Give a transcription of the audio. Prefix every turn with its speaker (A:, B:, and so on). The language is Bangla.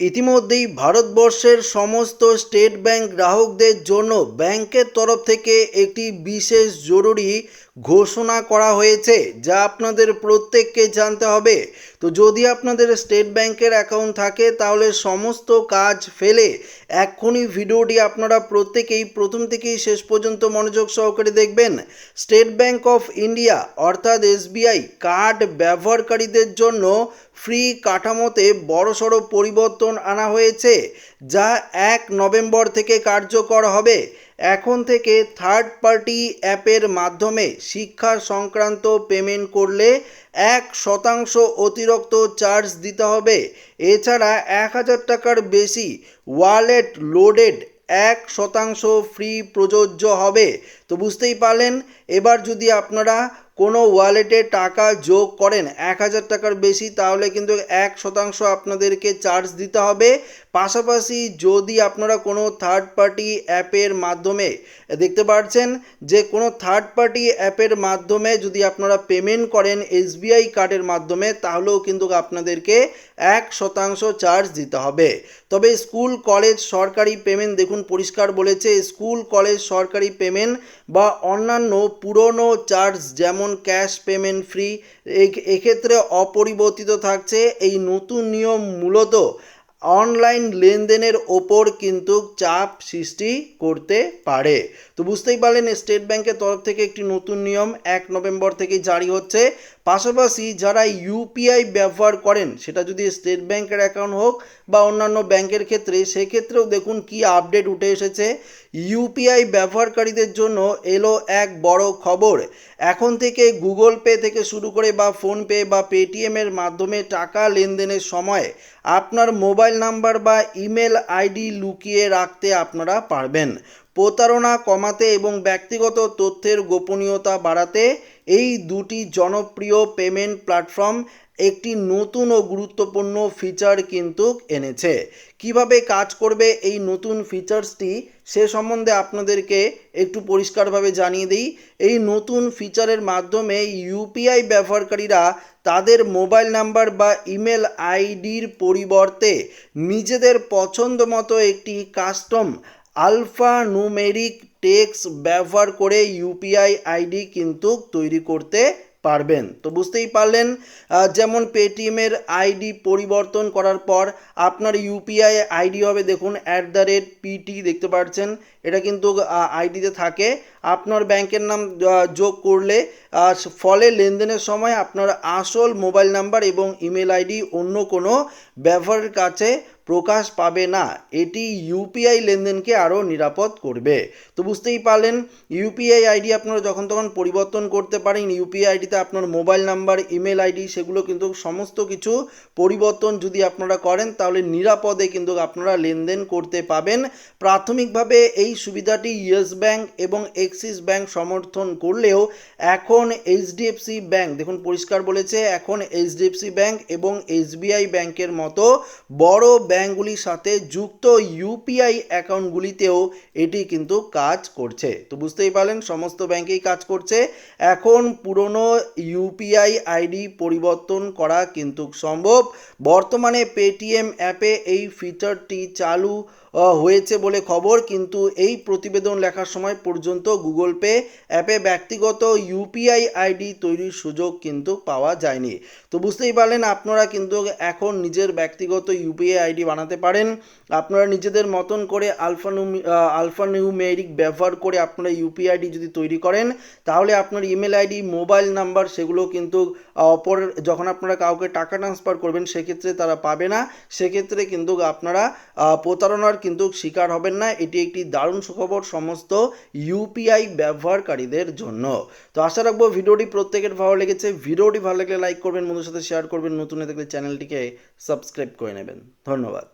A: ইতিমধ্যেই ভারতবর্ষের সমস্ত স্টেট ব্যাংক গ্রাহকদের জন্য ব্যাংকের তরফ থেকে একটি বিশেষ জরুরি ঘোষণা করা হয়েছে যা আপনাদের প্রত্যেককে জানতে হবে। তো যদি আপনাদের স্টেট ব্যাংকের অ্যাকাউন্ট থাকে, তাহলে সমস্ত কাজ ফেলে এক্ষুনি ভিডিওটি আপনারা প্রত্যেকেই প্রথম থেকেই শেষ পর্যন্ত মনোযোগ সহকারে দেখবেন। স্টেট ব্যাংক অফ ইন্ডিয়া অর্থাৎ এসবিআই কার্ড ব্যবহারকারীদের জন্য ফ্রি কাঠামোতে বড়সড় পরিবর্তন আনা হয়েছে, যা এক নভেম্বর থেকে কার্যকর হবে। এখন থেকে থার্ড পার্টি অ্যাপের মাধ্যমে শিক্ষা সংক্রান্ত পেমেন্ট করলে এক শতাংশ অতিরিক্ত চার্জ দিতে হবে। এছাড়া এক হাজার টাকার বেশি ওয়ালেট লোডেড এক শতাংশ ফ্রি প্রযোজ্য হবে। তো বুঝতেই পারলেন? এবার যদি আপনারা কোনো ওয়ালেটে টাকা যোগ করেন এক হাজার টাকার বেশি, তাহলে কিন্তু এক শতাংশ আপনাদেরকে চার্জ দিতে হবে। পাশাপাশি যদি আপনারা কোনো থার্ড পার্টি অ্যাপের মাধ্যমে, দেখতে পাচ্ছেন যে কোনো থার্ড পার্টি অ্যাপের মাধ্যমে যদি আপনারা পেমেন্ট করেন এসবিআই কার্ডের মাধ্যমে, তাহলেও কিন্তু আপনাদেরকে এক শতাংশ চার্জ দিতে হবে। তবে স্কুল কলেজ সরকারি পেমেন্ট দেখুন পরিষ্কার বলেছে স্কুল কলেজ সরকারি পেমেন্ট বা অন্যান্য পুরনো চার্জ যেমন ক্যাশ পেমেন্ট ফ্রি এক্ষেত্রে অপরিবর্তিত থাকছে এই নতুন নিয়ম মূলত অনলাইন লেনদেনের ওপর কিন্তু চাপ সৃষ্টি করতে পারে। তো বুঝতেই পারলেন, স্টেট ব্যাংকের তরফ থেকে একটি নতুন নিয়ম এক নভেম্বর থেকে জারি হচ্ছে। পাশাপাশি যারা ইউপিআই ব্যবহার করেন, সেটা যদি স্টেট ব্যাংকের অ্যাকাউন্ট হোক বা অন্যান্য ব্যাংকের ক্ষেত্রে, সেক্ষেত্রেও দেখুন কি আপডেট উঠে এসেছে। ইউপিআই ব্যবহারকারীদের জন্য এলো এক বড় খবর। এখন থেকে গুগল পে থেকে শুরু করে বা ফোনপে বা পেটিএমের মাধ্যমে টাকা লেনদেনের সময় আপনার মোবাইল নাম্বার বা ইমেল আইডি লুকিয়ে রাখতে আপনারা পারবেন। প্রতারণা কমাতে এবং ব্যক্তিগত তথ্যের গোপনীয়তা বাড়াতে এই দুটি জনপ্রিয় পেমেন্ট প্ল্যাটফর্ম একটি নতুন ও গুরুত্বপূর্ণ ফিচার কিন্তু এনেছে। কীভাবে কাজ করবে এই নতুন ফিচার্সটি সে সম্বন্ধে আপনাদেরকে একটু পরিষ্কারভাবে জানিয়ে দিই। এই নতুন ফিচারের মাধ্যমে ইউপিআই ব্যবহারকারীরা তাদের মোবাইল নাম্বার বা ইমেল আইডির পরিবর্তে নিজেদের পছন্দ মতো একটি কাস্টম আলফা নুমেরিক টেক্স ব্যবহার করে ইউপিআই আইডি কিন্তু তৈরি করতে পারবেন। তো বুঝতেই পারলেন যেমন পেটিএমের আইডি পরিবর্তন করার পর আপনার ইউপিআই আইডি হবে, দেখুন অ্যাট দ্য রেট পিটি দেখতে পাচ্ছেন, এটা কিন্তু আইডিতে থাকে। আপনার ব্যাংকের নাম যোগ করলে ফলে লেনদেনের সময় আপনার আসল মোবাইল নাম্বার এবং ইমেল আইডি অন্য কোনো ব্যবহারের কাছে প্রকাশ পাবে না, এটি ইউপিআই লেনদেনকে আরও নিরাপদ করবে। তো বুঝতেই পারলেন ইউপিআই আইডি আপনারা যখন তখন পরিবর্তন করতে পারেন ইউপিআই আইডিতে আপনার মোবাইল নাম্বার, ইমেল আইডি সেগুলো কিন্তু সমস্ত কিছু পরিবর্তন যদি আপনারা করেন, তাহলে নিরাপদে কিন্তু আপনারা লেনদেন করতে পাবেন। প্রাথমিকভাবে এই সুবিধাটি ইয়েস ব্যাংক এবং এক্সিস ব্যাংক সমর্থন করলেও এখন এইচডিএফসি ব্যাংক, দেখুন পরিষ্কার বলেছে, এখন এইচডিএফসি ব্যাংক এবং এসবিআই ব্যাংকের মতো বড় ব্যাংকগুলির সাথে যুক্ত ইউপিআই অ্যাকাউন্টগুলিতেও এটি কিন্তু কাজ করছে। তো বুঝতেই পারলেন, সমস্ত ব্যাংকেই কাজ করছে। এখন পুরনো ইউপিআই আইডি পরিবর্তন করা কিন্তু সম্ভব। বর্তমানে পেটিএম অ্যাপে এই ফিচারটি চালু হয়েছে বলে খবর। কিন্তু এই প্রতিবেদন লেখার সময় পর্যন্ত গুগল পে অ্যাপে ব্যক্তিগত ইউপিআই আইডি তৈরির সুযোগ কিন্তু পাওয়া যায়নি। তো বুঝতেই পারলেন, আপনারা কিন্তু এখন নিজের ব্যক্তিগত ইউপিআই আইডি বানাতে পারেন। আপনারা নিজেদের মতন করে আলফানু আলফানিউমেরিক ব্যবহার করে আপনারা ইউপিআই আইডি যদি তৈরি করেন, তাহলে আপনার ইমেল আইডি মোবাইল নাম্বার সেগুলো কিন্তু অপর যখন আপনারা কাউকে টাকা ট্রান্সফার করবেন, সেক্ষেত্রে তারা পাবে না। সেক্ষেত্রে কিন্তু আপনারা প্রতারণার কিন্তু শিকার হবেন না। এটি একটি দারুণ সুখবর সমস্ত ইউপিআই ব্যবহারকারীদের জন্য। তো আশা রাখব ভিডিওটি প্রত্যেকের ভালো লেগেছে। ভিডিওটি ভালো লাগলে লাইক করবেন বন্ধুর সাথে শেয়ার করবেন। নতুন দেখলে চ্যানেলটিকে সাবস্ক্রাইব করে নেবেন। ধন্যবাদ।